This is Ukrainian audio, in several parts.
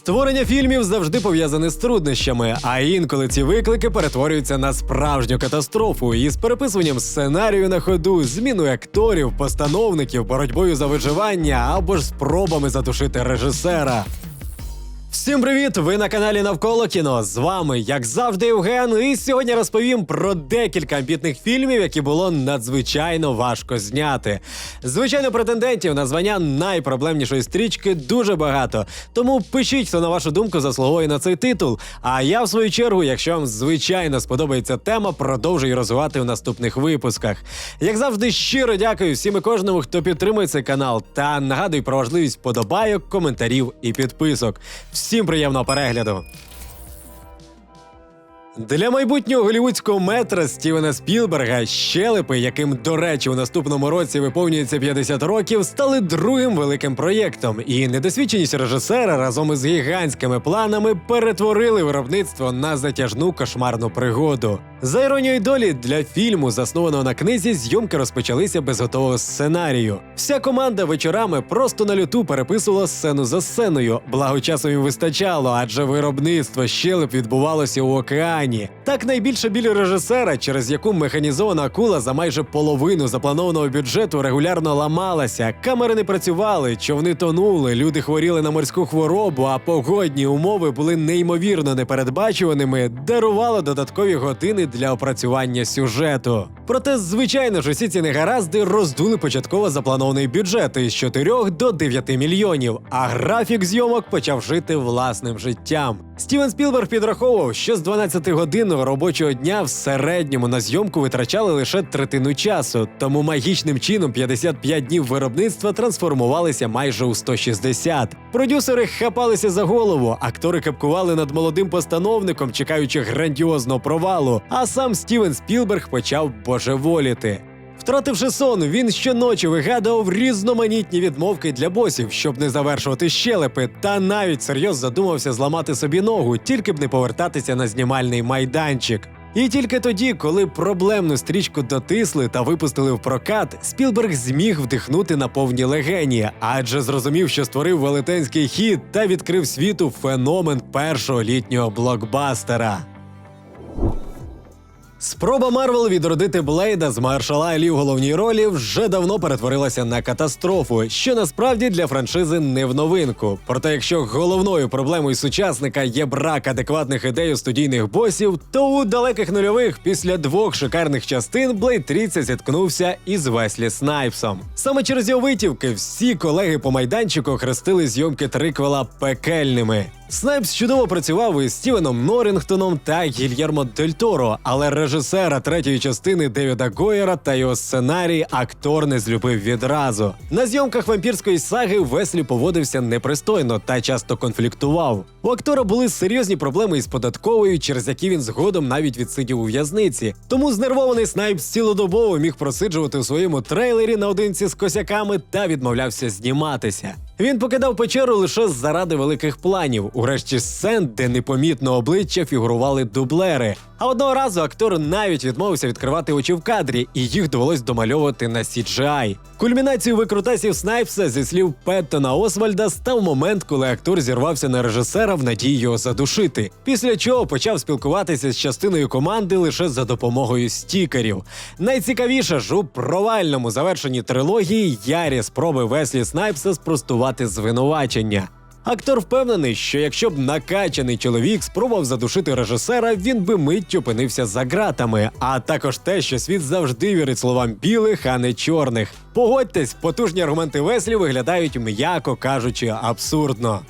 Створення фільмів завжди пов'язане з труднощами, а інколи ці виклики перетворюються на справжню катастрофу із переписуванням сценарію на ходу, зміною акторів, постановників, боротьбою за виживання або ж спробами задушити режисера. Всім привіт! Ви на каналі Навколо кіно. З вами, як завжди, Євген. І сьогодні розповім про декілька амбітних фільмів, які було надзвичайно важко зняти. Звичайно, претендентів на звання найпроблемнішої стрічки дуже багато. Тому пишіть, хто на вашу думку заслуговує на цей титул. А я, в свою чергу, якщо вам звичайно сподобається тема, продовжую розвивати в наступних випусках. Як завжди, щиро дякую всім і кожному, хто підтримує цей канал, та нагадую про важливість вподобайок, коментарів і підписок. Всім приємного перегляду! Для майбутнього голівудського метра Стівена Спілберга щелепи, яким, до речі, у наступному році виповнюється 50 років, стали другим великим проєктом. І недосвідченість режисера разом із гігантськими планами перетворили виробництво на затяжну кошмарну пригоду. За іронією долі для фільму, заснованого на книзі, зйомки розпочалися без готового сценарію. Вся команда вечорами просто на люту переписувала сцену за сценою. Благо часу їм вистачало, адже виробництво щелеп відбувалося у океані. Так найбільша біль режисера, через яку механізована акула за майже половину запланованого бюджету регулярно ламалася. Камери не працювали, човни тонули, люди хворіли на морську хворобу, а погодні умови були неймовірно непередбачуваними, дарувало додаткові години для опрацювання сюжету. Проте, звичайно ж, усі ці негаразди роздули початково запланований бюджет із 4 до 9 мільйонів, а графік зйомок почав жити власним життям. Стівен Спілберг підраховував, що з 12-годинного робочого дня в середньому на зйомку витрачали лише третину часу, тому магічним чином 55 днів виробництва трансформувалися майже у 160. Продюсери хапалися за голову, актори капкували над молодим постановником, чекаючи грандіозного провалу. А сам Стівен Спілберг почав божеволіти. Втративши сон, він щоночі вигадував різноманітні відмовки для босів, щоб не завершувати щелепи, та навіть серйозно задумався зламати собі ногу, тільки б не повертатися на знімальний майданчик. І тільки тоді, коли проблемну стрічку дотисли та випустили в прокат, Спілберг зміг вдихнути на повні легені, адже зрозумів, що створив велетенський хід та відкрив світу феномен першого літнього блокбастера. Спроба Марвел відродити Блейда з Маршала Алі в головній ролі вже давно перетворилася на катастрофу, що насправді для франшизи не в новинку. Проте, якщо головною проблемою сучасника є брак адекватних ідей у студійних босів, то у далеких нульових після двох шикарних частин Блейд 30 зіткнувся із Веслі Снайпсом. Саме через його витівки всі колеги по майданчику хрестили зйомки триквела пекельними. Снайпс чудово працював із Стівеном Норінгтоном та Гільєрмо Дель Торо, але режисера третьої частини Девіда Гойера та його сценарій актор не злюбив відразу. На зйомках вампірської саги Веслі поводився непристойно та часто конфліктував. У актора були серйозні проблеми із податковою, через які він згодом навіть відсидів у в'язниці. Тому знервований Снайпс цілодобово міг просиджувати у своєму трейлері наодинці з косяками та відмовлявся зніматися. Він покидав печеру лише заради великих планів, у решті сцен, де непомітно обличчя фігурували дублери. А одного разу актор навіть відмовився відкривати очі в кадрі, і їх довелось домальовувати на CGI. Кульмінацією викрутасів Снайпса зі слів Петтона Освальда став момент, коли актор зірвався на режисера в надії його задушити. Після чого почав спілкуватися з частиною команди лише за допомогою стікерів. Найцікавіше ж у провальному завершенні трилогії ярі спроби Веслі Снайпса спростувати звинувачення. Актор впевнений, що якщо б накачаний чоловік спробував задушити режисера, він би миттю опинився за ґратами. А також те, що світ завжди вірить словам білих, а не чорних. Погодьтесь, потужні аргументи Веслі виглядають, м'яко кажучи, абсурдно.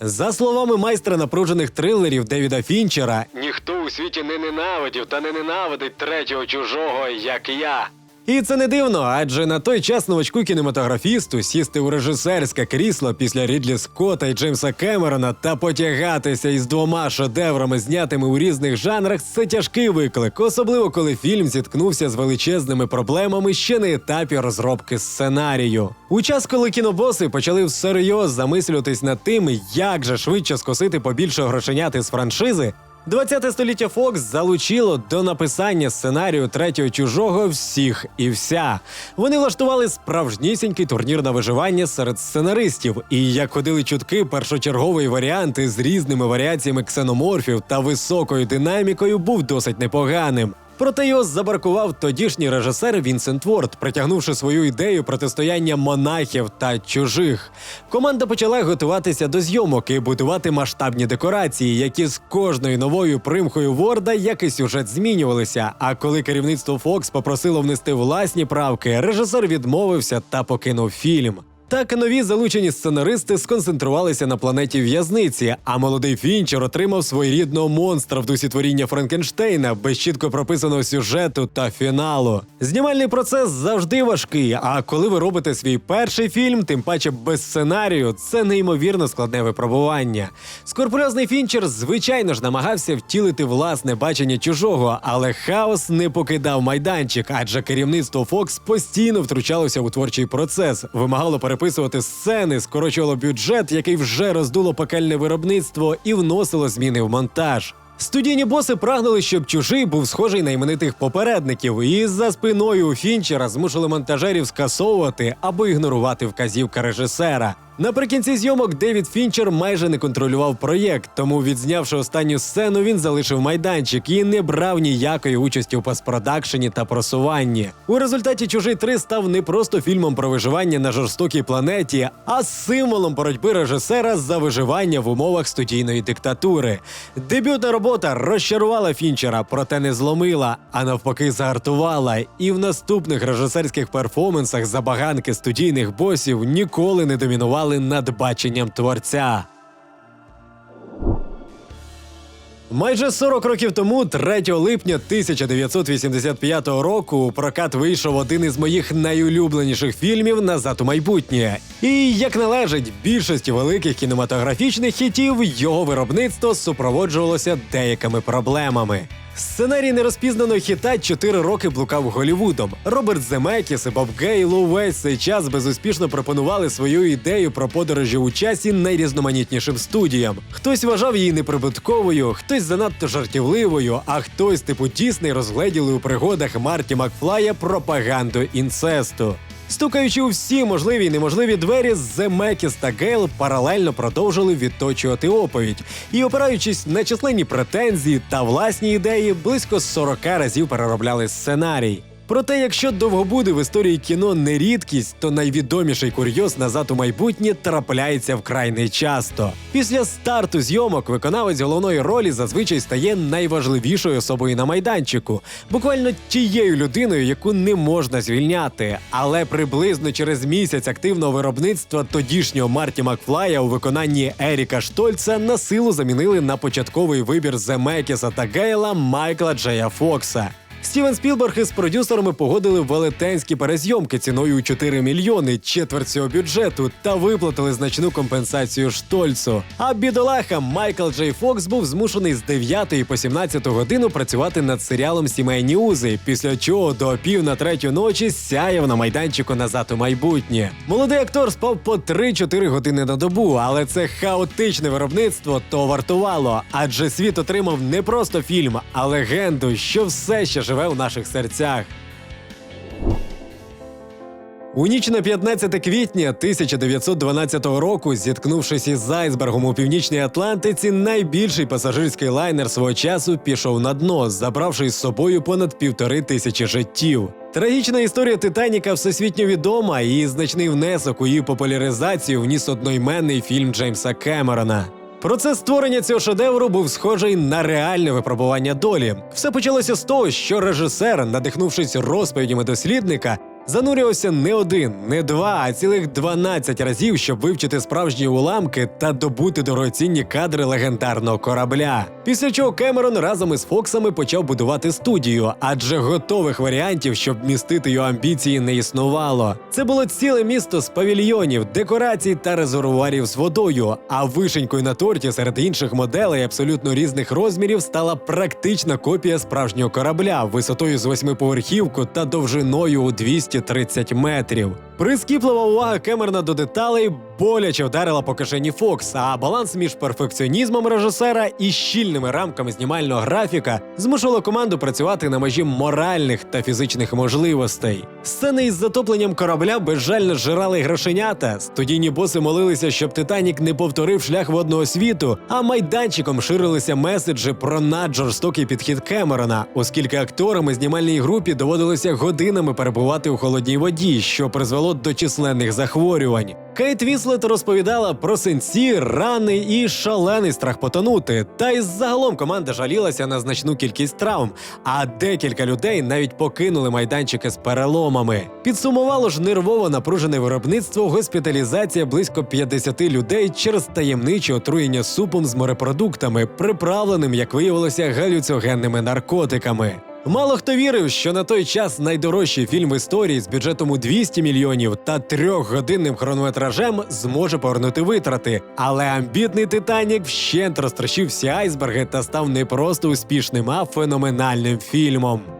За словами майстра напружених трилерів Девіда Фінчера, ніхто у світі не ненавидів та не ненавидить третього чужого, як я. І це не дивно, адже на той час новачку кінематографісту сісти у режисерське крісло після Рідлі Скотта і Джеймса Кемерона та потягатися із двома шедеврами, знятими у різних жанрах, це тяжкий виклик, особливо коли фільм зіткнувся з величезними проблемами ще на етапі розробки сценарію. У час, коли кінобоси почали всерйоз замислюватись над тим, як же швидше скосити побільше грошенят із франшизи. 20 століття Фокс залучило до написання сценарію третього чужого всіх і вся. Вони влаштували справжнісінький турнір на виживання серед сценаристів. І як ходили чутки, першочерговий варіант із різними варіаціями ксеноморфів та високою динамікою був досить непоганим. Проте його забаркував тодішній режисер Вінсент Ворд, притягнувши свою ідею протистояння монахів та чужих. Команда почала готуватися до зйомок і будувати масштабні декорації, які з кожною новою примхою Ворда як і сюжет змінювалися. А коли керівництво Фокс попросило внести власні правки, режисер відмовився та покинув фільм. Так нові залучені сценаристи сконцентрувалися на планеті в'язниці, а молодий Фінчер отримав своєрідного монстра в дусі творіння Франкенштейна без чітко прописаного сюжету та фіналу. Знімальний процес завжди важкий. А коли ви робите свій перший фільм, тим паче без сценарію, це неймовірно складне випробування. Скорпульозний Фінчер, звичайно ж, намагався втілити власне бачення чужого, але хаос не покидав майданчик, адже керівництво Фокс постійно втручалося у творчий процес, вимагало переписувати сцени, скорочувало бюджет, який вже роздуло пекельне виробництво, і вносило зміни в монтаж. Студійні боси прагнули, щоб чужий був схожий на іменитих попередників, і за спиною у Фінчера змусили монтажерів скасовувати або ігнорувати вказівка режисера. Наприкінці зйомок Девід Фінчер майже не контролював проєкт, тому, відзнявши останню сцену, він залишив майданчик і не брав ніякої участі у постпродакшені та просуванні. У результаті чужий 3 став не просто фільмом про виживання на жорстокій планеті, а символом боротьби режисера за виживання в умовах студійної диктатури. Дебютна робота розчарувала Фінчера, проте не зломила, а навпаки, загартувала. І в наступних режисерських перформансах забаганки студійних босів ніколи не домінували над баченням творця. Майже 40 років тому, 3 липня 1985 року, у прокат вийшов один із моїх найулюбленіших фільмів Назад у майбутнє. І як належить більшості великих кінематографічних хітів, його виробництво супроводжувалося деякими проблемами. Сценарій нерозпізнаного хіта 4 роки блукав Голівудом. Роберт Земекіс і Боб Гейл увесь цей час безуспішно пропонували свою ідею про подорожі у часі найрізноманітнішим студіям. Хтось вважав її неприбутковою, хтось занадто жартівливою, а хтось, типу Дісней, розгледіли у пригодах Марті Макфлая пропаганду інцесту. Стукаючи у всі можливі і неможливі двері, Земекіс та Гейл паралельно продовжили відточувати оповідь і, опираючись на численні претензії та власні ідеї, близько 40 разів переробляли сценарій. Проте, якщо довгобуди в історії кіно не рідкість, то найвідоміший курйоз назад у майбутнє трапляється вкрай нечасто. Після старту зйомок виконавець головної ролі зазвичай стає найважливішою особою на майданчику, буквально тією людиною, яку не можна звільняти. Але приблизно через місяць активного виробництва тодішнього Марті Макфлая у виконанні Еріка Штольца на силу замінили на початковий вибір Земекіса та Гейла Майкла Джея Фокса. Стівен Спілберг із продюсерами погодили велетенські перезйомки ціною у 4 мільйони четверть цього бюджету та виплатили значну компенсацію Штольцу. А бідолаха Майкл Джей Фокс був змушений з 9 по 17 годину працювати над серіалом Сімейні узи, після чого до пів на третю ночі сяяв на майданчику назад у майбутнє. Молодий актор спав по 3-4 години на добу, але це хаотичне виробництво то вартувало, адже світ отримав не просто фільм, а легенду, що все ще живе у наших серцях. У ніч на 15 квітня 1912 року, зіткнувшись із айсбергом у північній Атлантиці, найбільший пасажирський лайнер свого часу пішов на дно, забравши з собою понад півтори тисячі життів. Трагічна історія Титаніка всесвітньо відома, і значний внесок у її популяризацію вніс одноіменний фільм Джеймса Кемерона. Процес створення цього шедевру був схожий на реальне випробування долі. Все почалося з того, що режисер, надихнувшись розповідями дослідника, занурювався не один, не два, а цілих 12 разів, щоб вивчити справжні уламки та добути дорогоцінні кадри легендарного корабля. Після чого Кемерон разом із Фоксами почав будувати студію, адже готових варіантів, щоб містити його амбіції, не існувало. Це було ціле місто з павільйонів, декорацій та резервуарів з водою. А вишенькою на торті серед інших моделей абсолютно різних розмірів стала практична копія справжнього корабля висотою з восьмиповерхівку та довжиною у 230 метрів. Прискіплива увага Кемерна до деталей боляче вдарила по кишені Фокс, а баланс між перфекціонізмом режисера і щільними рамками знімального графіка змушувало команду працювати на межі моральних та фізичних можливостей. Сцени із затопленням корабля безжально зжирали грошенята. Студійні боси молилися, щоб Титанік не повторив шлях водного світу, а майданчиком ширилися меседжі про наджорстокий підхід Кемерона, оскільки акторам у знімальній групі доводилося годинами перебувати у холодній воді, що призвело до численних захворювань. Кейт Віслет розповідала про синці, рани і шалений страх потонути. Та й загалом команда жалілася на значну кількість травм, а декілька людей навіть покинули майданчики з переломами. Підсумувало ж нервово напружене виробництво, госпіталізація близько 50 людей через таємниче отруєння супом з морепродуктами, приправленим, як виявилося, галюцогенними наркотиками. Мало хто вірив, що на той час найдорожчий фільм в історії з бюджетом у 200 мільйонів та трьохгодинним хронометражем зможе повернути витрати. Але амбітний Титанік вщент розтрощив всі айсберги та став не просто успішним, а феноменальним фільмом.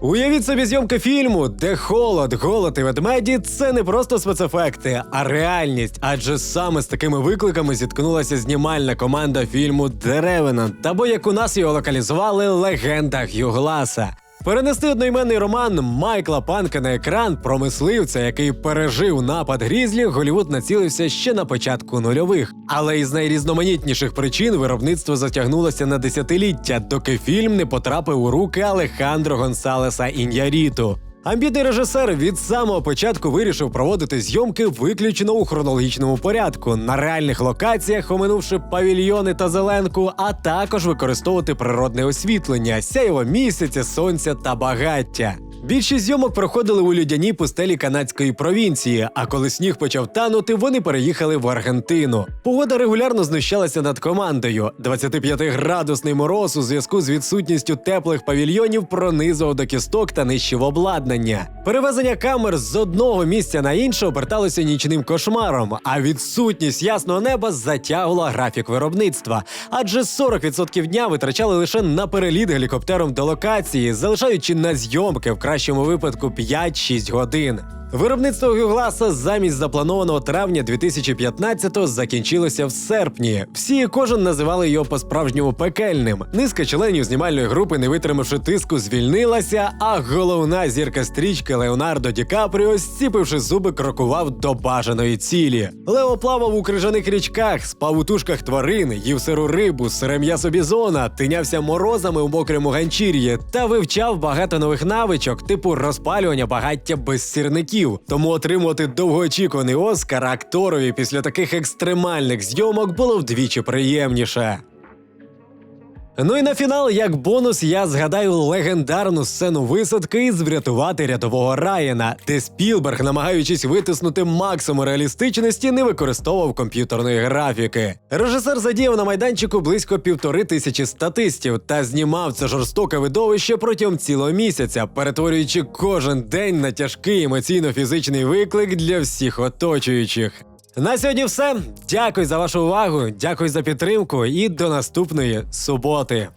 Уявіть собі зйомки фільму, де холод, голод і ведмеді це не просто спецефекти, а реальність. Адже саме з такими викликами зіткнулася знімальна команда фільму Деревенант, або як у нас його локалізували легенда Гюгласа. Перенести одноіменний роман Майкла Панка на екран про мисливця, який пережив напад грізлі, Голівуд націлився ще на початку нульових. Але із найрізноманітніших причин виробництво затягнулося на десятиліття, доки фільм не потрапив у руки Алехандро Гонсалеса Ін'яріту. Амбітний режисер від самого початку вирішив проводити зйомки виключно у хронологічному порядку на реальних локаціях, оминувши павільйони та зеленку, а також використовувати природне освітлення, сяйво місяця, сонця та багаття. Більшість зйомок проходили у людяній пустелі канадської провінції. А коли сніг почав танути, вони переїхали в Аргентину. Погода регулярно знущалася над командою. 25-градусний мороз у зв'язку з відсутністю теплих павільйонів пронизував до кісток та нищив обладнання. Перевезення камер з одного місця на інше оберталося нічним кошмаром, а відсутність ясного неба затягувала графік виробництва. Адже 40% дня витрачали лише на переліт гелікоптером до локації, залишаючи на зйомки в кращому випадку 5-6 годин. Виробництво Гюгласа замість запланованого травня 2015-го закінчилося в серпні. Всі і кожен називали його по-справжньому пекельним. Низка членів знімальної групи, не витримавши тиску, звільнилася, а головна зірка стрічки Леонардо Ді Капріо, зціпивши зуби, крокував до бажаної цілі. Лео плавав у крижаних річках, спав у тушках тварин, їв сиру рибу, сире м'ясо бізона, тинявся морозами у мокрому ганчір'ї та вивчав багато нових навичок, типу розпалювання багаття без сірників. Тому отримувати довгоочікуваний Оскар акторові після таких екстремальних зйомок було вдвічі приємніше. Ну і на фінал, як бонус, я згадаю легендарну сцену висадки із врятувати рядового Райана, де Спілберг, намагаючись витиснути максимум реалістичності, не використовував комп'ютерної графіки. Режисер задіяв на майданчику близько півтори тисячі статистів та знімав це жорстоке видовище протягом цілого місяця, перетворюючи кожен день на тяжкий емоційно-фізичний виклик для всіх оточуючих. На сьогодні все. Дякую за вашу увагу, дякую за підтримку і до наступної суботи.